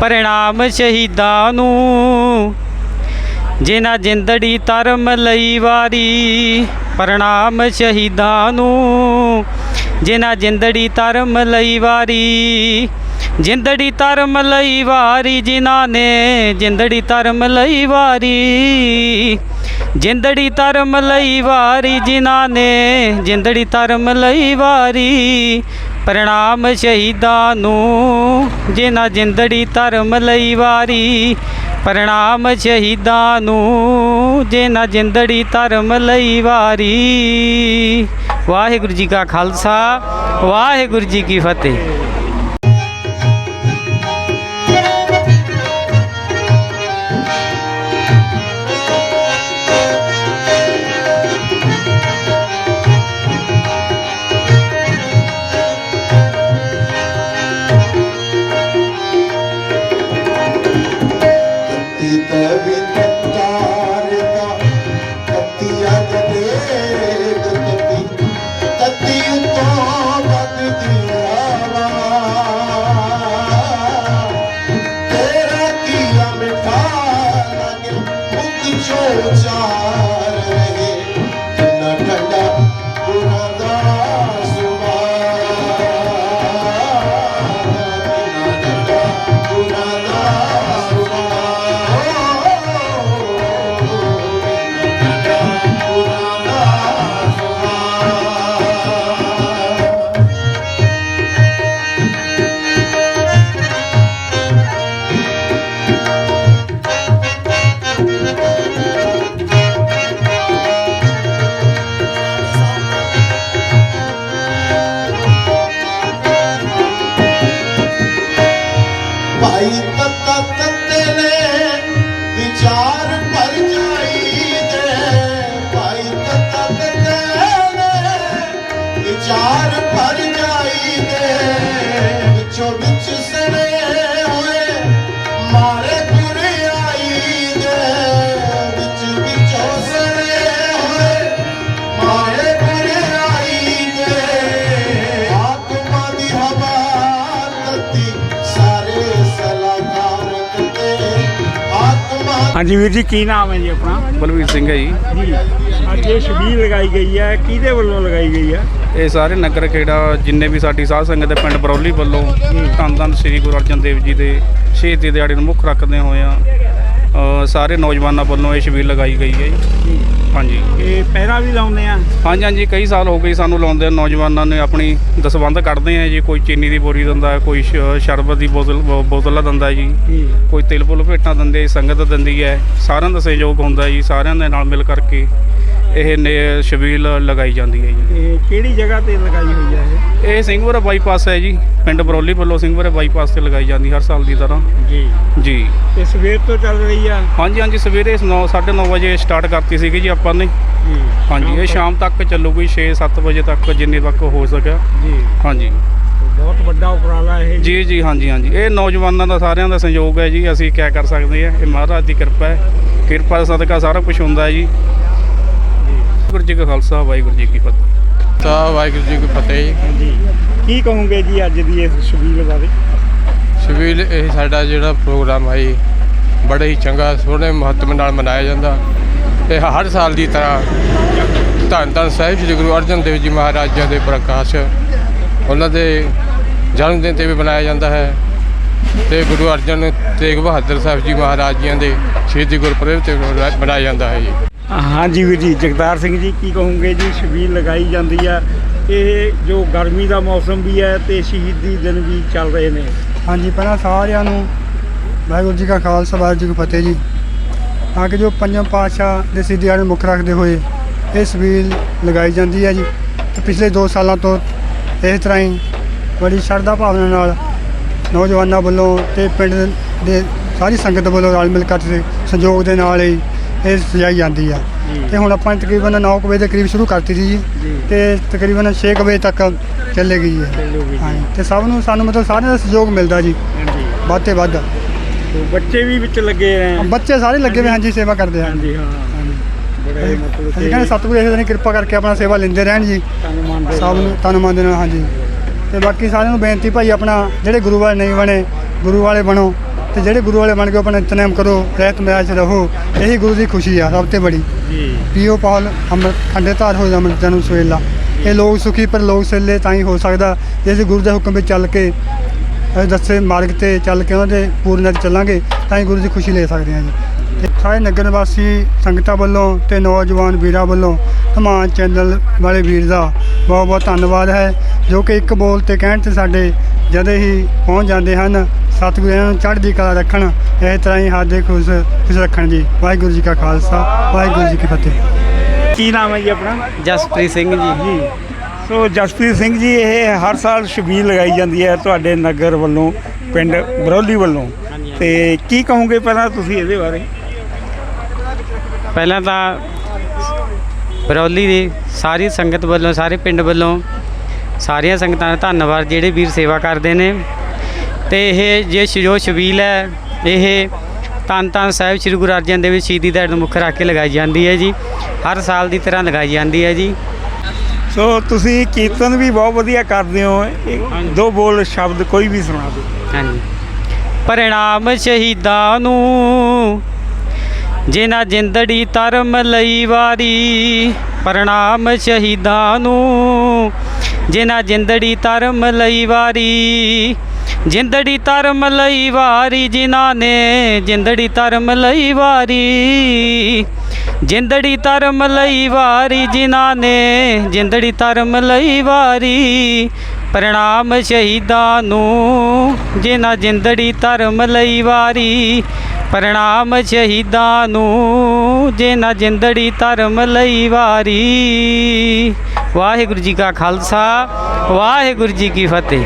ਪ੍ਰਣਾਮ ਸ਼ਹੀਦਾਂ ਨੂੰ। ਜਿਨ੍ਹਾਂ ਜਿੰਦੜੀ ਧਰਮ ਲਈ ਵਾਰੀ, ਪ੍ਰਣਾਮ ਸ਼ਹੀਦਾਂ ਨੂੰ। ਜਿਨ੍ਹਾਂ ਜਿੰਦੜੀ ਧਰਮ ਲਈ ਵਾਰੀ, ਜਿੰਦੜੀ ਧਰਮ ਲਈ ਵਾਰੀ, ਜਿਨ੍ਹਾਂ ਨੇ ਜਿੰਦੜੀ ਧਰਮ ਲਈ ਵਾਰੀ। ਜਿੰਦੜੀ ਧਰਮ ਲਈ ਵਾਰੀ ਜਿਨ੍ਹਾਂ ਨੇ, ਜਿੰਦੜੀ ਧਰਮ ਲਈ ਵਾਰੀ ਪ੍ਰਣਾਮ ਸ਼ਹੀਦਾਂ ਨੂੰ, ਜਿਨ੍ਹਾਂ ਜਿੰਦੜੀ ਧਰਮ ਲਈ ਵਾਰੀ ਪ੍ਰਣਾਮ ਸ਼ਹੀਦਾਂ ਨੂੰ, ਜਿਨ੍ਹਾਂ ਜਿੰਦੜੀ ਧਰਮ ਲਈ ਵਾਰੀ। ਵਾਹਿਗੁਰੂ ਜੀ ਕਾ ਖਾਲਸਾ, ਵਾਹਿਗੁਰੂ ਜੀ ਕੀ ਫਤਿਹ। ਮੁਖ ਭਾਈ ਤੱਤਾ ਤੱਤੇ ਨੇ ਹਾਂਜੀ ਵੀਰ ਜੀ ਕੀ ਨਾਮ ਹੈ ਜੀ ਆਪਣਾ? ਬਲਵੀਰ ਸਿੰਘ ਹੈ ਜੀ। ਜੀ ਅੱਜ ਇਹ ਛਬੀਲ ਲਗਾਈ ਗਈ ਹੈ ਕਿਹਦੇ ਵੱਲੋਂ ਲਗਾਈ ਗਈ ਹੈ? ਇਹ ਸਾਰੇ ਨਗਰ ਖੇੜਾ ਜਿੰਨੇ ਵੀ ਸਾਡੀ ਸਾਧ ਸੰਗਤ ਦੇ ਪਿੰਡ ਬਰੌਲੀ ਵੱਲੋਂ ਧੰਨ ਧੰਨ ਸ੍ਰੀ ਗੁਰੂ ਅਰਜਨ ਦੇਵ ਜੀ ਦੇ ਸ਼ਹੀਦੀ ਦਿਹਾੜੇ ਨੂੰ ਮੁੱਖ ਰੱਖਦੇ ਹੋਇਆ ਅ, ਸਾਰੇ ਨੌਜਵਾਨਾਂ ਵੱਲੋਂ ਇਹ ਛਬੀਲ ਲਗਾਈ ਗਈ ਹੈ ਜੀ। ਹਾਂਜੀ। ਇਹ ਪਹਿਰਾ ਵੀ ਲਾਉਂਦੇ ਆ? ਹਾਂਜੀ ਹਾਂਜੀ ਕਈ ਸਾਲ ਹੋ ਗਏ ਸਾਨੂੰ ਲਾਉਂਦੇ। ਨੌਜਵਾਨਾਂ ਨੇ ਆਪਣੀ ਦਸਵੰਧ ਕੱਢਦੇ ਆ ਜੀ। ਕੋਈ ਚੀਨੀ ਦੀ ਬੋਰੀ ਦਿੰਦਾ ਕੋਈ ਸ਼- ਸ਼ਰਬਤ ਦੀ ਬੋਤਲ ਬੋ- ਬੋਤਲਾਂ ਦਿੰਦਾ ਜੀ। ਜੀ। ਕੋਈ ਤਿਲ ਫੁੱਲ ਭੇਟਾਂ ਦਿੰਦੇ ਸੰਗਤ ਦਿੰਦੀ ਹੈ। ਸਾਰਿਆਂ ਦਾ ਸਹਿਯੋਗ ਹੁੰਦਾ ਜੀ ਸਾਰਿਆਂ ਦੇ ਨਾਲ ਮਿਲ ਕਰਕੇ। ਇਹ ਨੇ ਛਬੀਲ ਲਗਾਈ ਜਾਂਦੀ ਹੈ ਜੀ। ਇਹ ਕਿਹੜੀ ਜਗ੍ਹਾ ਤੇ ਲਗਾਈ ਹੋਈ ਹੈ ਇਹ? ਇਹ ਸਿੰਘਵਰਾ ਬਾਈਪਾਸ ਹੈ ਜੀ। ਪਿੰਡ ਬਰੌਲੀ ਵੱਲੋਂ ਸਿੰਘਵਰਾ ਬਾਈਪਾਸ ਤੇ ਲਗਾਈ ਜਾਂਦੀ ਹਰ ਸਾਲ ਦੀ ਤਰ੍ਹਾਂ। ਜੀ। ਜੀ। ਤੇ ਸਵੇਰ ਤੋਂ ਚੱਲ ਰਹੀ ਆ? ਹਾਂਜੀ ਹਾਂਜੀ ਸਵੇਰੇ 9 9:30 ਵਜੇ ਸਟਾਰਟ ਕਰਤੀ ਸੀਗੀ ਜੀ ਆਪਾਂ ਨੇ। ਜੀ। ਹਾਂਜੀ ਇਹ ਸ਼ਾਮ ਤੱਕ ਚੱਲੂਗੀ 6-7 ਵਜੇ ਤੱਕ ਜਿੰਨੇ ਤੱਕ ਹੋ ਸਕਿਆ। ਜੀ। ਹਾਂਜੀ। ਬਹੁਤ ਵੱਡਾ ਉਪਰਾਲਾ ਇਹ ਜੀ। ਜੀ ਹਾਂਜੀ ਹਾਂਜੀ। ਇਹ ਨੌਜਵਾਨਾਂ ਦਾ ਸਾਰਿਆਂ ਦਾ ਸੰਯੋਗ ਹੈ ਜੀ। ਅਸੀਂ ਕਿਆ ਕਰ ਸਕਦੇ ਹਾਂ? ਇਹ ਮਹਾਰਾਜ ਦੀ ਕਿਰਪਾ ਹੈ। ਕਿਰਪਾ ਸਦਕਾ ਸਾਰਾ ਕੁਝ ਹੁੰਦਾ ਹੈ ਜੀ। ਵਾਹਿਗੁਰੂ ਜੀ ਕਾ ਖਾਲਸਾ ਵਾਹਿਗੁਰੂ ਜੀ ਕੀ ਫਤਿਹ। ਤਾਂ ਵਾਹਿਗੁਰੂ ਜੀ ਕੀ ਫਤਿਹ ਜੀ। ਹਾਂਜੀ ਕੀ ਕਹੋਗੇ ਜੀ ਅੱਜ ਦੀ ਇਸ ਛਬੀਲ ਬਾਰੇ? ਸ਼ਬੀਲ ਇਹ ਸਾਡਾ ਜਿਹੜਾ ਪ੍ਰੋਗਰਾਮ ਹੈ ਜੀ, ਬੜੇ ਹੀ ਚੰਗਾ ਸੋਹਣੇ ਮਹੱਤਵ ਨਾਲ ਮਨਾਇਆ ਜਾਂਦਾ। ਇਹ ਹਰ ਸਾਲ ਦੀ ਤਰ੍ਹਾਂ ਧੰਨ ਧੰਨ ਸਾਹਿਬ ਸ੍ਰੀ ਗੁਰੂ ਅਰਜਨ ਦੇਵ ਜੀ ਮਹਾਰਾਜ ਜੀ ਦੇ ਪ੍ਰਕਾਸ਼ ਉਹਨਾਂ ਦੇ ਜਨਮ ਦਿਨ ਤੇ ਵੀ ਮਨਾਇਆ ਜਾਂਦਾ ਹੈ। ਤੇ ਗੁਰੂ ਅਰਜਨ ਤੇਗ ਬਹਾਦਰ ਸਾਹਿਬ ਜੀ ਮਹਾਰਾਜ ਜੀ ਦੇ ਸ਼ਹੀਦੀ ਗੁਰਪੁਰਬ ਤੇ ਮਨਾਇਆ ਜਾਂਦਾ ਹੈ ਜੀ। ਹਾਂਜੀ ਵੀਰ ਜੀ, ਜਗਤਾਰ ਸਿੰਘ ਜੀ, ਕੀ ਕਹੋਗੇ ਜੀ ਛਬੀਲ ਲਗਾਈ ਜਾਂਦੀ ਆ। ਇਹ ਜੋ ਗਰਮੀ ਦਾ ਮੌਸਮ ਵੀ ਹੈ ਤੇ ਸ਼ਹੀਦੀ ਦਿਨ ਵੀ ਚੱਲ ਰਹੇ ਨੇ। ਹਾਂਜੀ, ਪਹਿਲਾਂ ਸਾਰਿਆਂ ਨੂੰ ਵਾਹਿਗੁਰੂ ਜੀ ਕਾ ਖਾਲਸਾ, ਵਾਹਿਗੁਰੂ ਜੀ ਕੀ ਫਤਿਹ ਜੀ। ਤਾਂ ਕਿ ਜੋ ਪੰਜਵਾਂ ਪਾਤਸ਼ਾਹ ਦੇ ਸਿੱਧਿਆਂ ਨੂੰ ਮੁੱਖ ਰੱਖਦੇ ਹੋਏ ਇਹ ਸਬੀਲ ਲਗਾਈ ਜਾਂਦੀ ਹੈ ਜੀ। ਤੇ ਪਿਛਲੇ 2 ਸਾਲਾਂ ਤੋਂ ਇਸ ਤਰ੍ਹਾਂ ਹੀ ਬੜੀ ਸ਼ਰਧਾ ਭਾਵਨਾ ਨਾਲ ਨੌਜਵਾਨਾਂ ਵੱਲੋਂ ਤੇ ਪਿੰਡ ਦੇ ਸਾਰੀ ਸੰਗਤ ਵੱਲੋਂ ਰਲ ਮਿਲ ਕਰਕੇ ਸੰਯੋਗ ਦੇ ਨਾਲ ਹੀ ਇਹ ਸਜਾਈ ਜਾਂਦੀ ਆ। ਤੇ ਹੁਣ ਆਪਾਂ ਤਕਰੀਬਨ 9 ਕੁ ਵਜੇ ਦੇ ਕਰੀਬ ਸ਼ੁਰੂ ਕਰਤੀ ਸੀ ਜੀ। ਤੇ ਤਕਰੀਬਨ 6 ਕੁ ਵਜੇ ਤੱਕ ਚੱਲੇਗੀ ਜੀ ਇਹ। ਚੱਲੂਗੀ ਜੀ। ਹਾਂਜੀ। ਤੇ ਸਭ ਨੂੰ ਸਾਨੂੰ ਮਤਲਬ ਸਾਰਿਆਂ ਦਾ ਸਹਿਯੋਗ ਮਿਲਦਾ ਜੀ। ਵੱਧ ਤੇ ਵੱਧ। ਬੱਚੇ ਵੀ ਵਿੱਚ ਲੱਗੇ ਨੇ ਬੱਚੇ ਸਾਰੇ ਲੱਗੇ ਹੋਏ ਹਾਂਜੀ ਸੇਵਾ ਕਰਦੇ ਹਨ ਹਾਂਜੀ ਹਾਂ। ਬੜੇ ਮਤਲਬ ਅਸੀਂ ਕਹਿੰਦੇ ਸਤਿਗੁਰੂ ਇਸ ਦਿਨ ਕਿਰਪਾ ਕਰਕੇ ਆਪਣਾ ਸੇਵਾ ਲੈਂਦੇ ਰਹਿਣ ਜੀ। ਧੰਨਵਾਦ ਸਭ ਨੂੰ ਤਨ ਮਨ ਦੇ ਨਾਲ ਹਾਂਜੀ। ਤੇ ਬਾਕੀ ਸਾਰਿਆਂ ਨੂੰ ਬੇਨਤੀ ਭਾਈ ਆਪਣਾ ਜਿਹੜੇ ਗੁਰੂ ਵਾਲੇ ਨਹੀਂ ਬਣੇ ਗੁਰੂ ਵਾਲੇ ਬਣੋ। ਤੇ ਜਿਹੜੇ ਗੁਰੂ ਵਾਲੇ ਬਣ ਕੇ ਆਪਣਾ ਨਿਤਨੇਮ ਕਰੋ ਰਹਿਤ ਮਿਆਜ ਰਹੋ ਇਹੀ ਗੁਰੂ ਦੀ ਖੁਸ਼ੀ ਆ ਸਭ ਤੋਂ ਬੜੀ। ਜੀ। ਪੀਓ ਪਾਲ ਅੰਮ੍ਰਿਤ ਖੰਡੇ ਧਾਰ ਹੋ ਜਾ ਅੰਮ੍ਰਿਤ ਜਨਮ ਸਵੇਲਾ। ਇਹ ਲੋਕ ਸੁਖੀ ਪਰ ਲੋਕ ਸੇਲੇ ਤਾਂ ਹੀ ਹੋ ਸਕਦਾ। ਜੇ ਅਸੀਂ ਗੁਰੂ ਦੇ ਹੁਕਮ ਵਿੱਚ ਚੱਲ ਕੇ ਦੱਸੇ ਮਾਰਗ ਤੇ ਚੱਲ ਕੇ ਉਹਨਾਂ ਦੇ ਪੂਰਨ ਤੇ ਚੱਲਾਂਗੇ ਤਾਂ ਹੀ ਗੁਰੂ ਦੀ ਖੁਸ਼ੀ ਲੈ ਸਕਦੇ ਹਾਂ ਜੀ। ਤੇ ਸਾਰੇ ਨਗਰ ਨਿਵਾਸੀ ਸੰਗਤਾਂ ਵੱਲੋਂ ਤੇ ਨੌਜਵਾਨ ਵੀਰਾਂ ਵੱਲੋਂ ਧਮਾਨ ਚੈਨਲ ਵਾਲੇ ਵੀਰ ਦਾ ਬਹੁਤ ਬਹੁਤ ਧੰਨਵਾਦ ਹੈ ਜੋ ਕਿ ਇੱਕ ਬੋਲ ਤੇ ਕਹਿਣ ਤੇ ਸਾਡੇ ਜਦੇ ਹੀ ਪਹੁੰਚ ਜਾਂਦੇ ਹਨ ਸਤਿਗੁਰੂ ਨੂੰ ਚੜ੍ਹਦੀ ਕਲਾ ਰੱਖਣ। ਇਸ ਤਰ੍ਹਾਂ ਹੀ ਸਾਡੇ ਖੁਸ਼ ਖੁਸ਼ ਰੱਖਣ ਜੀ। ਵਾਹਿਗੁਰੂ ਜੀ ਕਾ ਖਾਲਸਾ ਵਾਹਿਗੁਰੂ ਜੀ ਕੀ ਫਤਿਹ। ਕੀ ਨਾਮ ਹੈ ਜੀ ਆਪਣਾ? ਜਸਪ੍ਰੀਤ ਸਿੰਘ ਜੀ। ਜੀ। ਸੋ ਜਸਪ੍ਰੀਤ ਸਿੰਘ ਜੀ ਇਹ ਹਰ ਸਾਲ ਛਬੀਲ ਲਗਾਈ ਜਾਂਦੀ ਹੈ ਤੁਹਾਡੇ ਨਗਰ ਵੱਲੋਂ ਪਿੰਡ ਬਰੌਲੀ ਵੱਲੋਂ। ਤੇ ਕੀ ਕਹੋਗੇ ਪਹਿਲਾਂ ਤੁਸੀਂ ਇਹਦੇ ਬਾਰੇ? ਪਹਿਲਾਂ ਤਾਂ ਬਰੌਲੀ ਦੀ ਸਾਰੀ ਸੰਗਤ ਵੱਲੋਂ ਸਾਰੇ ਪਿੰਡ ਵੱਲੋਂ ਸਾਰੀਆਂ ਸੰਗਤਾਂ ਦਾ ਧੰਨਵਾਦ। ਜਿਹੜੇ ਵੀਰ ਸੇਵਾ ਕਰਦੇ ਨੇ ਤੇ ਇਹ ਜੇ ਸ਼ਿਰੋ ਸ਼ਬੀਲ ਹੈ ਇਹ ਧੰਨ ਧੰਨ ਸਾਹਿਬ ਸ੍ਰੀ ਗੁਰੂ ਅਰਜਨ ਦੇਵ ਜੀ ਸ਼ਹੀਦੀ ਦਿਹਾੜੇ ਨੂੰ ਮੁੱਖ ਰੱਖ ਕੇ ਲਗਾਈ ਜਾਂਦੀ ਹੈ ਜੀ। ਹਰ ਸਾਲ ਦੀ ਤਰ੍ਹਾਂ ਲਗਾਈ ਜਾਂਦੀ ਹੈ ਜੀ। ਸੋ ਤੁਸੀਂ ਕੀਰਤਨ ਵੀ ਬਹੁਤ ਵਧੀਆ ਕਰਦੇ ਹੋ। ਇਹ ਦੋ ਬੋਲ ਸ਼ਬਦ ਕੋਈ ਵੀ ਸੁਣਾ ਦਿਓ। ਹਾਂਜੀ। ਪ੍ਰਣਾਮ ਸ਼ਹੀਦਾਂ ਨੂੰ ਜਿਨ੍ਹਾਂ ਜਿੰਦੜੀ ਧਰਮ ਲਈ ਵਾਰੀ। ਪ੍ਰਣਾਮ ਸ਼ਹੀਦਾਂ ਨੂੰ ਜਿਨ੍ਹਾਂ ਜਿੰਦੜੀ ਧਰਮ ਲਈ ਵਾਰੀ। ਜਿੰਦੜੀ ਧਰਮ ਲਈ ਵਾਰੀ ਜਿਨ੍ਹਾਂ ਨੇ, ਜਿੰਦੜੀ ਧਰਮ ਲਈ ਵਾਰੀ। ਜਿੰਦੜੀ ਧਰਮ ਲਈ ਵਾਰੀ ਜਿਨ੍ਹਾਂ ਨੇ, ਜਿੰਦੜੀ ਧਰਮ ਲਈ ਵਾਰੀ। ਪ੍ਰਣਾਮ ਸ਼ਹੀਦਾਂ ਨੂੰ, ਜਿਨ੍ਹਾਂ ਜਿੰਦੜੀ ਧਰਮ ਲਈ ਵਾਰੀ। ਪ੍ਰਣਾਮ ਸ਼ਹੀਦਾਂ ਨੂੰ, ਜਿਨ੍ਹਾਂ ਜਿੰਦੜੀ ਧਰਮ ਲਈ ਵਾਰੀ। ਵਾਹਿਗੁਰੂ ਜੀ ਕਾ ਖਾਲਸਾ, ਵਾਹਿਗੁਰੂ ਜੀ ਕੀ ਫਤਿਹ।